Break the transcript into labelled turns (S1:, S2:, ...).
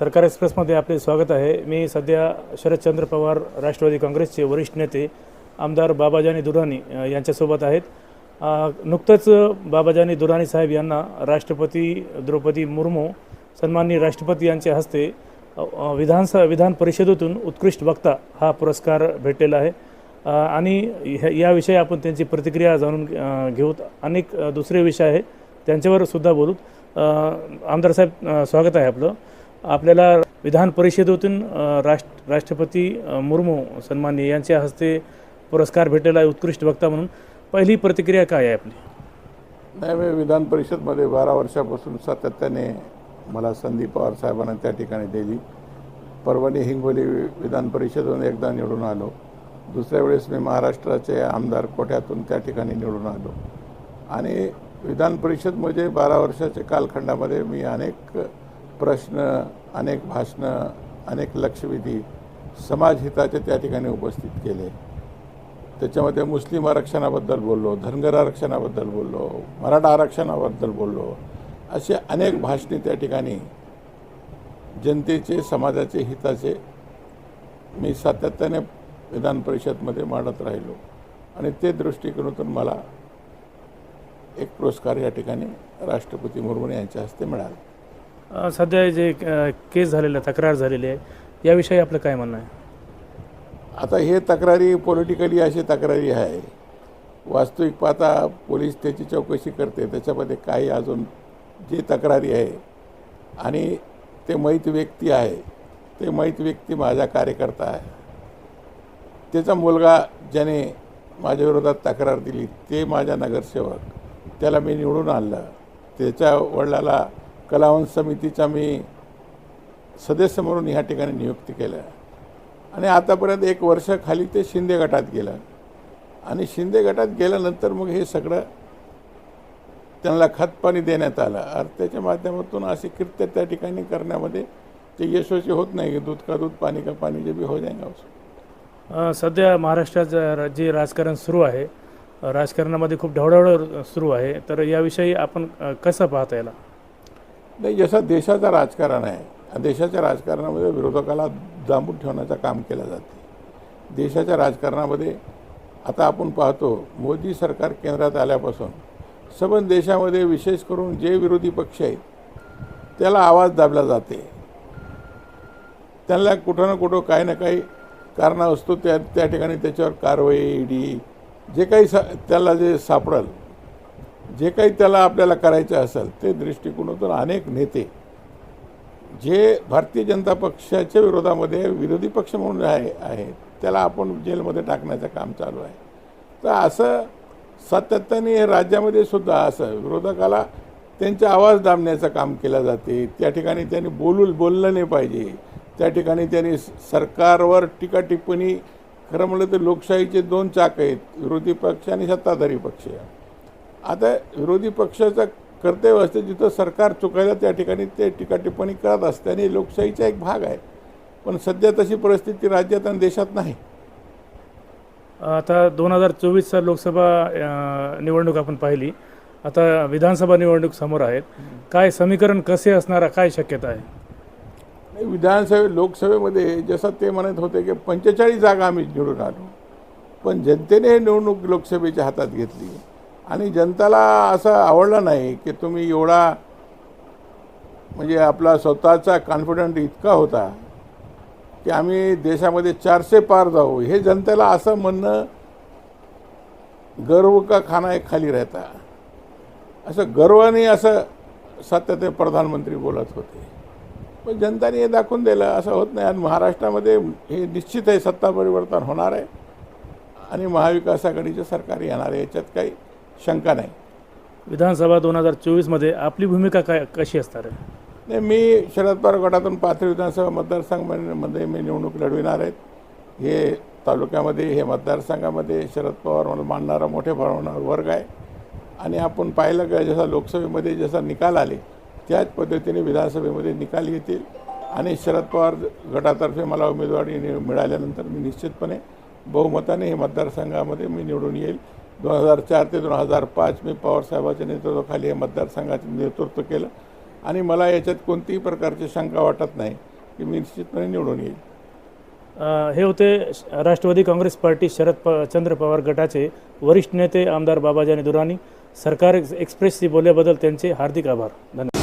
S1: सरकार एक्सप्रेसमध्ये आपले स्वागत आहे. मी सध्या शरदचंद्र पवार राष्ट्रवादी काँग्रेसचे वरिष्ठ नेते आमदार बाबाजानी दुराणी यांच्यासोबत आहेत. नुकतंच बाबाजानी दुराणी साहेब यांना राष्ट्रपती द्रौपदी मुर्मू सन्माननीय राष्ट्रपती यांच्या हस्ते विधानसभा विधान परिषदेतून उत्कृष्ट वक्ता हा पुरस्कार भेटलेला आहे. आणि याविषयी आपण त्यांची प्रतिक्रिया जाणून घेऊत अनेक दुसरे विषय आहे त्यांच्यावर सुद्धा बोलू आमदार साहेब स्वागत आहे आपलं. आपल्याला विधान परिषदेतून राष्ट्र राष्ट्रपती मुर्मू सन्माननीय यांच्या हस्ते पुरस्कार भेटलेला आहे उत्कृष्ट वक्ता म्हणून पहिली प्रतिक्रिया काय आहे आपली?
S2: नाही मी विधान परिषदमध्ये बारा वर्षापासून सातत्याने मला संधी पवार साहेबांना त्या ठिकाणी दिली. परवानी हिंगोली विधान परिषदेतून एकदा निवडून आलो. दुसऱ्या वेळेस मी महाराष्ट्राचे आमदार कोठ्यातून त्या ठिकाणी निवडून आलो. आणि विधान परिषद म्हणजे बारा वर्षाच्या कालखंडामध्ये मी अनेक प्रश्न अनेक भाषणं अनेक लक्षवेधी समाजहिताचे त्या ठिकाणी उपस्थित केले. त्याच्यामध्ये मुस्लिम आरक्षणाबद्दल बोललो धनगर आरक्षणाबद्दल बोललो मराठा आरक्षणाबद्दल बोललो असे अनेक भाषणे त्या ठिकाणी जनतेचे समाजाचे हिताचे मी सातत्याने विधान परिषदमध्ये मांडत राहिलो. आणि ते दृष्टिकोनातून मला एक पुरस्कार या ठिकाणी राष्ट्रपती मुर्मू यांच्या हस्ते मिळाला.
S1: सध्या जे केस झालेलं तक्रार झालेली आहे याविषयी आपलं काय म्हणणं आहे?
S2: आता हे तक्रारी पॉलिटिकली अशी तक्रारी आहे. वास्तविक पाहता पोलीस त्याची चौकशी करते त्याच्यामध्ये काही अजून जी तक्रारी आहे आणि ते मैत व्यक्ती आहे ते मैत व्यक्ती माझा कार्यकर्ता आहे. त्याचा मुलगा ज्याने माझ्याविरोधात तक्रार दिली ते माझ्या नगरसेवक त्याला मी निवडून आणलं. त्याच्या वडिलाला कलावंत समितीचा मी सदस्य म्हणून ह्या ठिकाणी नियुक्ती केल्या. आणि आतापर्यंत एक वर्ष खाली ते शिंदे गटात गेलं. आणि शिंदे गटात गेल्यानंतर मग हे सगळं त्यांना खतपाणी देण्यात आलं. आणि त्याच्या माध्यमातून असे कृत्य त्या ठिकाणी करण्यामध्ये ते यशस्वी होत नाही. की दूध का दूध पाणी का पाणी जे बी हो जाएगा उसको
S1: सध्या महाराष्ट्राचं जे राजकारण सुरू आहे राजकारणामध्ये खूप ढवढावढ सुरू आहे. तर याविषयी आपण कसं पाहता याला?
S2: नाही जसं देशाचं राजकारण आहे देशाच्या राजकारणामध्ये विरोधकाला जांबून ठेवण्याचं काम केलं जाते. देशाच्या राजकारणामध्ये आता आपण पाहतो मोदी सरकार केंद्रात आल्यापासून सबंध देशामध्ये विशेष करून जे विरोधी पक्ष आहेत त्याला आवाज दाबला जाते. त्यांना कुठं ना कुठं काही ना काही कारण असतो त्या त्या ठिकाणी त्याच्यावर कारवाई ईडी जे काही सा त्याला जे सापडल जे काही त्याला आपल्याला करायचं असेल ते दृष्टिकोनातून अनेक नेते जे भारतीय जनता पक्षाच्या विरोधामध्ये विरोधी पक्ष म्हणून आहे आहेत त्याला आपण जेलमध्ये टाकण्याचं काम चालू आहे. तर असं सातत्याने राज्यामध्ये सुद्धा असं विरोधकाला त्यांचा आवाज दाबण्याचं काम केलं जाते. त्या ठिकाणी त्यांनी बोलू बोललं नाही पाहिजे. त्या ठिकाणी त्यांनी सरकारवर टीका टिप्पणी खरं म्हणलं तर लोकशाहीचे दोन चाक आहेत विरोधी पक्ष आणि सत्ताधारी पक्ष. आता विरोधी पक्षाचं कर्तव्य असते जिथं सरकार चुकायला त्या ठिकाणी ते टीका टिप्पणी करत असते आणि लोकशाहीचा एक भाग आहे. पण सध्या तशी परिस्थिती राज्यात आणि देशात नाही.
S1: आता दोन हजार चोवीसचा लोकसभा निवडणूक आपण पाहिली. आता विधानसभा निवडणूक समोर आहेत. काय समीकरण कसे असणार काय शक्यता आहे?
S2: विधानसभे लोकसभेमध्ये जसं ते म्हणत होते की पंचेचाळीस जागा आम्ही निवडून आलो पण जनतेने हे निवडणूक लोकसभेच्या हातात घेतली. आणि जनताला असं आवडलं नाही की तुम्ही एवढा म्हणजे आपला स्वतःचा कॉन्फिडंट इतका होता की आम्ही देशामध्ये चारशे पार जाऊ. हे जनतेला असं म्हणणं गर्व का खाना एक खाली राहता? असं गर्वाने असं सत्य ते प्रधानमंत्री बोलत होते. पण जनताने हे दाखवून दिलं असं होत नाही. आणि महाराष्ट्रामध्ये हे निश्चित आहे सत्ता परिवर्तन होणार आहे. आणि महाविकास आघाडीचं सरकार येणार आहे. याच्यात काही शंका नाही.
S1: विधानसभा दोन हजार चोवीसमध्ये आपली भूमिका काय कशी असणार आहे?
S2: नाही मी शरद पवार गटातून पाथरी विधानसभा मतदारसंघामध्ये मी निवडणूक लढविणार आहेत हे तालुक्यामध्ये हे मतदारसंघामध्ये शरद पवार म्हणून मानणारा मोठ्या प्रमाणावर वर्ग आहे. आणि आपण पाहिलं का जसा लोकसभेमध्ये जसा निकाल आले त्याच पद्धतीने विधानसभेमध्ये निकाल येतील. आणि शरद पवार गटातर्फे मला उमेदवारी मिळाल्यानंतर मी निश्चितपणे बहुमताने हे मतदारसंघामध्ये मी निवडून येईल. दोन हजार चार ते दोन हजार पाच मी पवारसाहेबाच्या नेतृत्वाखाली हे मतदारसंघाचं नेतृत्व केलं. आणि मला याच्यात कोणतीही प्रकारची शंका वाटत नाही की मी निश्चितपणे निवडून येईल.
S1: हे होते राष्ट्रवादी काँग्रेस पार्टी शरद प चंद्र पवार गटाचे वरिष्ठ नेते आमदार बाबाजानी दुरानी. सरकार एक्सप्रेसशी बोलल्याबद्दल त्यांचे हार्दिक आभार. धन्यवाद.